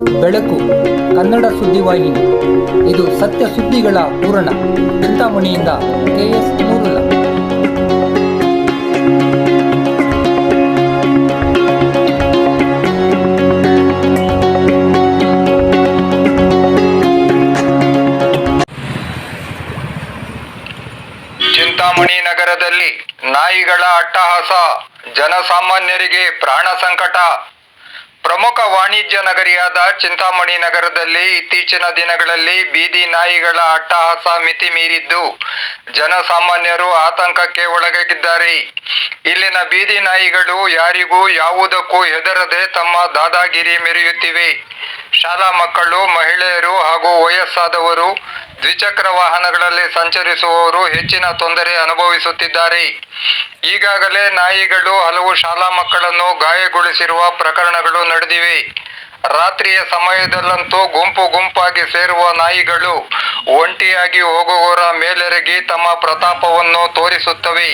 ಬೆಳಕು, ಕನ್ನಡ ಸುದ್ದಿವಾಹಿನಿ ಇದು ಸತ್ಯ ಸುದ್ದಿಗಳ ಪೂರಣ ಚಿಂತಾಮಣಿಯಿಂದ ಕೆಎಸ್ ಮೂರುಲ ಚಿಂತಾಮಣಿ ನಗರದಲ್ಲಿ ನಾಯಿಗಳ ಅಟ್ಟಹಾಸ. ಜನಸಾಮಾನ್ಯರಿಗೆ ಪ್ರಾಣ ಸಂಕಟ. ಪ್ರಮುಖ ವಾಣಿಜ್ಯ ನಗರಿಯಾದ ಚಿಂತಾಮಣಿ ನಗರದಲ್ಲಿ ಇತ್ತೀಚಿನ ದಿನಗಳಲ್ಲಿ ಬೀದಿ ನಾಯಿಗಳ ಅಟ್ಟಹಾಸ ಮಿತಿ ಮೀರಿದ್ದು ಜನಸಾಮಾನ್ಯರು ಆತಂಕಕ್ಕೆ ಒಳಗಾಗಿದ್ದಾರೆ. ಇಲ್ಲಿನ ಬೀದಿ ನಾಯಿಗಳು ಯಾರಿಗೂ ಯಾವುದಕ್ಕೂ ಹೆದರದೆ ತಮ್ಮ ದಾದಾಗಿರಿ ಮೆರೆಯುತ್ತಿವೆ. ಶಾಲಾ ಮಕ್ಕಳು, ಮಹಿಳೆಯರು ಹಾಗೂ ವಯಸ್ಸಾದವರು, ದ್ವಿಚಕ್ರ ವಾಹನಗಳಲ್ಲಿ ಸಂಚರಿಸುವವರು ಹೆಚ್ಚಿನ ತೊಂದರೆ ಅನುಭವಿಸುತ್ತಿದ್ದಾರೆ. ಈಗಾಗಲೇ ನಾಯಿಗಳು ಹಲವು ಶಾಲಾ ಮಕ್ಕಳನ್ನು ಗಾಯಗೊಳಿಸಿರುವ ಪ್ರಕರಣಗಳು ನಡೆದಿವೆ. ರಾತ್ರಿಯ ಸಮಯದಲ್ಲಂತೂ ಗುಂಪು ಗುಂಪಾಗಿ ಸೇರುವ ನಾಯಿಗಳು ಒಂಟಿಯಾಗಿ ಹೋಗುವವರ ಮೇಲೆರಗಿ ತಮ್ಮ ಪ್ರತಾಪವನ್ನು ತೋರಿಸುತ್ತವೆ.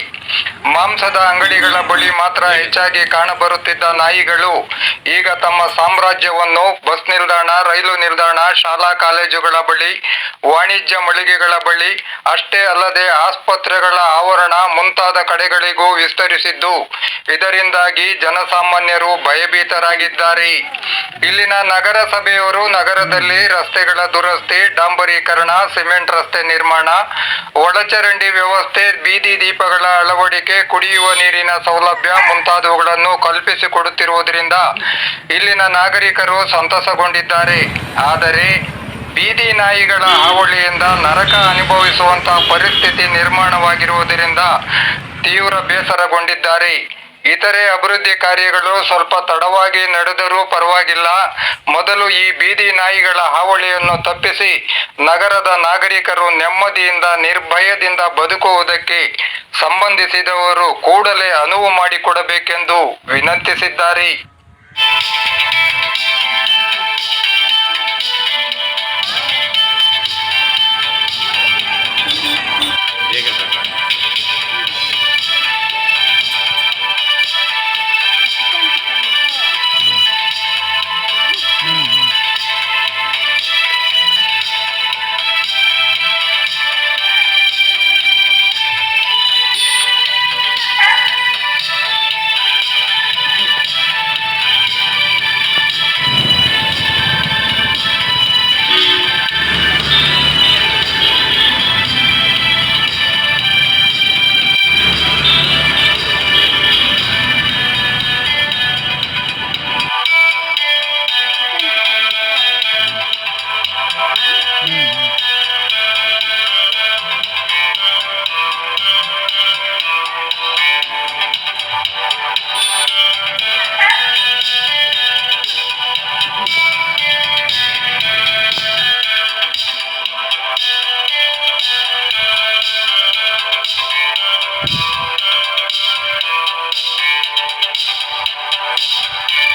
ಮಾಂಸದ ಅಂಗಡಿಗಳ ಬಳಿ ಮಾತ್ರ ಹೆಚ್ಚಾಗಿ ಕಾಣಬರುತ್ತಿದ್ದ ನಾಯಿಗಳು ಈಗ ತಮ್ಮ ಸಾಮ್ರಾಜ್ಯವನ್ನು ಬಸ್ ನಿಲ್ದಾಣ, ರೈಲು ನಿಲ್ದಾಣ, ಶಾಲಾ ಕಾಲೇಜುಗಳ ಬಳಿ, ವಾಣಿಜ್ಯ ಮಳಿಗೆಗಳ ಬಳಿ, ಅಷ್ಟೇ ಅಲ್ಲದೆ ಆಸ್ಪತ್ರೆಗಳ ಆವರಣ ಮುಂತಾದ ಕಡೆಗಳಿಗೂ ವಿಸ್ತರಿಸಿದ್ದು. ಇದರಿಂದಾಗಿ ಜನಸಾಮಾನ್ಯರು ಭಯಭೀತರಾಗಿದ್ದಾರೆ. ಇಲ್ಲಿನ ನಗರಸಭೆಯವರು ನಗರದಲ್ಲಿ ರಸ್ತೆಗಳ ದುರಸ್ತಿ, ಡಾಂಬರೀಕರಣ, ಸಿಮೆಂಟ್ ರಸ್ತೆ ನಿರ್ಮಾಣ, ಒಳಚರಂಡಿ ವ್ಯವಸ್ಥೆ, ಬೀದಿ ದೀಪಗಳ ಅಳವಡಿಕೆ, ಕುಡಿಯುವ ನೀರಿನ ಸೌಲಭ್ಯ ಮುಂತಾದವುಗಳನ್ನು ಕಲ್ಪಿಸಿಕೊಡುತ್ತಿರುವುದರಿಂದ ಇಲ್ಲಿನ ನಾಗರಿಕರು ಸಂತಸಗೊಂಡಿದ್ದಾರೆ. ಆದರೆ ಬೀದಿ ನಾಯಿಗಳ ಹಾವಳಿಯಿಂದ ನರಕ ಅನುಭವಿಸುವಂತಹ ಪರಿಸ್ಥಿತಿ ನಿರ್ಮಾಣವಾಗಿರುವುದರಿಂದ ತೀವ್ರ ಬೇಸರಗೊಂಡಿದ್ದಾರೆ. ಇತರೆ ಅಭಿವೃದ್ಧಿ ಕಾರ್ಯಗಳು ಸ್ವಲ್ಪ ತಡವಾಗಿ ನಡೆದರೂ ಪರವಾಗಿಲ್ಲ. ಮೊದಲು ಈ ಬೀದಿ ನಾಯಿಗಳ ಹಾವಳಿಯನ್ನು ತಪ್ಪಿಸಿ ನಗರದ ನಾಗರಿಕರು ನೆಮ್ಮದಿಯಿಂದ, ನಿರ್ಭಯದಿಂದ ಬದುಕುವುದಕ್ಕೆ ಸಂಬಂಧಿಸಿದವರು ಕೂಡಲೇ ಅನುವು ಮಾಡಿಕೊಡಬೇಕೆಂದು ವಿನಂತಿಸಿದ್ದಾರೆ. Yes.